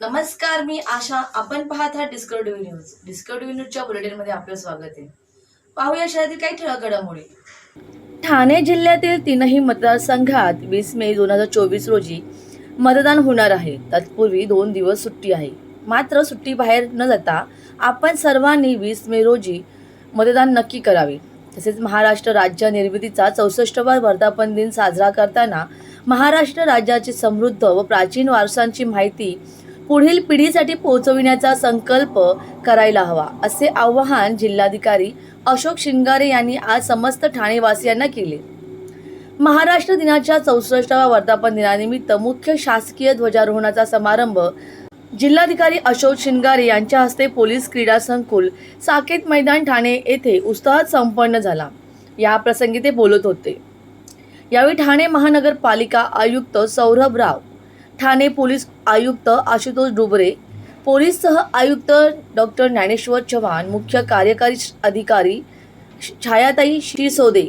नमस्कार मी आशा. आपण पाहत आहात डिस्कवरी न्यूज डिस्कवरी न्यूजच्या बुलेटिनमध्ये आपलं स्वागत आहे. पाहूया शहरातील काही ठळक घडामोडी. ठाणे जिल्ह्यातील तीनही मतदारसंघात वीस मे दोन हजार चोवीस रोजी मतदान होणार आहे. तत्पूर्वी दोन दिवस सुट्टी आहे. मात्र सुट्टी बाहेर न जाता आपण सर्वांनी वीस मे रोजी मतदान नक्की करावे. तसेच महाराष्ट्र राज्य निर्मितीचा चौसष्टवा वर्धापन दिन साजरा करताना महाराष्ट्र राज्याची समृद्ध व प्राचीन वारसांची माहिती पुढील पिढीसाठी पोहोचविण्याचा संकल्प करायला हवा असे आवाहन जिल्हाधिकारी अशोक शिंगारे यांनी आज समस्त ठाणेवासियांना केले. महाराष्ट्र दिनाच्या चौसष्टाव्या वर्धापन दिनानिमित्त मुख्य शासकीय ध्वजारोहणाचा समारंभ जिल्हाधिकारी अशोक शिंगारे यांच्या हस्ते पोलीस क्रीडा संकुल साकेत मैदान ठाणे येथे उत्साहात संपन्न झाला. या प्रसंगी ते बोलत होते. यावेळी ठाणे महानगरपालिका आयुक्त सौरभ राव ठाणे पोलीस आयुक्त आशुतोष डुबरे पोलीस सह आयुक्त डॉक्टर ज्ञानेश्वर चव्हाण मुख्य कार्यकारी अधिकारी छायाताई शिरसोदे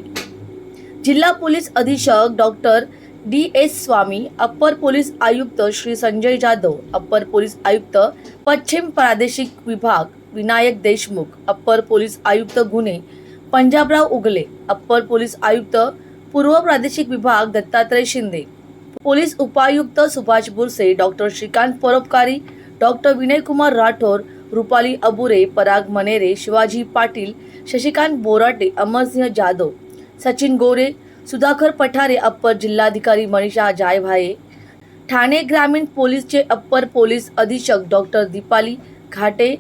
जिल्हा पोलीस अधीक्षक डॉक्टर डी एस स्वामी अप्पर पोलीस आयुक्त श्री संजय जाधव अप्पर पोलीस आयुक्त पश्चिम प्रादेशिक विभाग विनायक देशमुख अप्पर पोलीस आयुक्त गुन्हे पंजाबराव उगले अप्पर पोलीस आयुक्त पूर्व प्रादेशिक विभाग दत्तात्रय शिंदे पोलीस उपायुक्त सुभाष बुरसे डॉक्टर श्रीकांत परोपकारी डॉक्टर विनयकुमार राठोर रुपाली अबुरे पराग मनेरे शिवाजी पाटील शशिकांत बोराटे अमरसिंह जाधव सचिन गोरे सुधाकर पठारे अप्पर जिल्हाधिकारी मनीषा जायभाये ठाणे ग्रामीण पोलीसचे अप्पर पोलीस अधीक्षक डॉक्टर दीपाली घाटे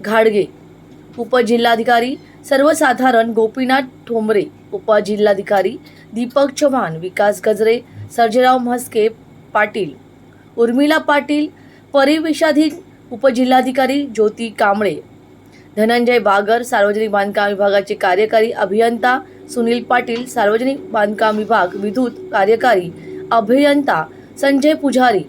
घाडगे उपजिल्हाधिकारी सर्वसाधारण गोपीनाथ ठोंबरे उपजिल्हाधिकारी दीपक चव्हाण विकास गजरे सर्जेराव म्हस्के पाटील उर्मिला पाटील परिवेशाधीन उपजिल्हाधिकारी ज्योती कांबळे धनंजय बागर सार्वजनिक बांधकाम विभागाचे कार्यकारी अभियंता सुनील पाटील सार्वजनिक बांधकाम विभाग विद्युत कार्यकारी अभियंता संजय पुजारी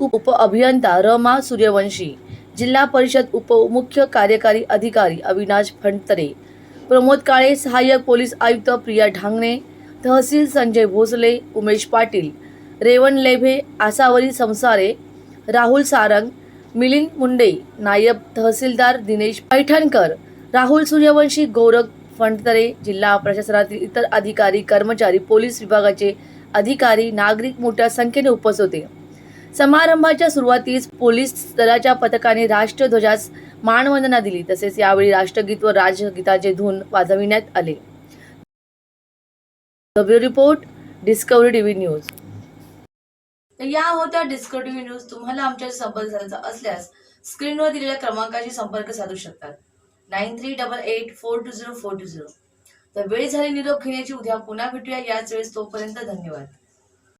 उप अभियंता रमा सूर्यवंशी जिल्हा परिषद उपमुख्य कार्यकारी अधिकारी अविनाश फणतरे प्रमोद काळे सहाय्यक पोलीस आयुक्त प्रिया ढांगणे तहसील संजय भोसले उमेश पाटील रेवण लेभे आसावरी संसारे राहुल सारंग मिलिंद मुंडे नायब तहसीलदार दिनेश पैठणकर राहुल सूर्यवंशी गौरव फणतरे जिल्हा प्रशासनातील इतर अधिकारी कर्मचारी पोलीस विभागाचे अधिकारी नागरिक मोठ्या संख्येने उपस्थित होते. समारंभाच्या सुरुवातीस पोलीस दलाच्या पथकाने राष्ट्रध्वजास मानवंदना दिली. तसेच यावेळी राष्ट्रगीत व राजगीताचे धून वाजविण्यात आले. Bureau report Discovery TV news. तर या होत्या डिस्कवरी टीव्ही न्यूज. तुम्हाला आमच्या संपर्क साधायचा असल्यास स्क्रीनवर दिलेल्या क्रमांकाशी संपर्क साधू शकतात. Nine three double eight four two zero four two zero. तर वेळ झाली निरोप घेण्याची. उद्या पुन्हा भेटूया. याच वेळेस तोपर्यंत धन्यवाद.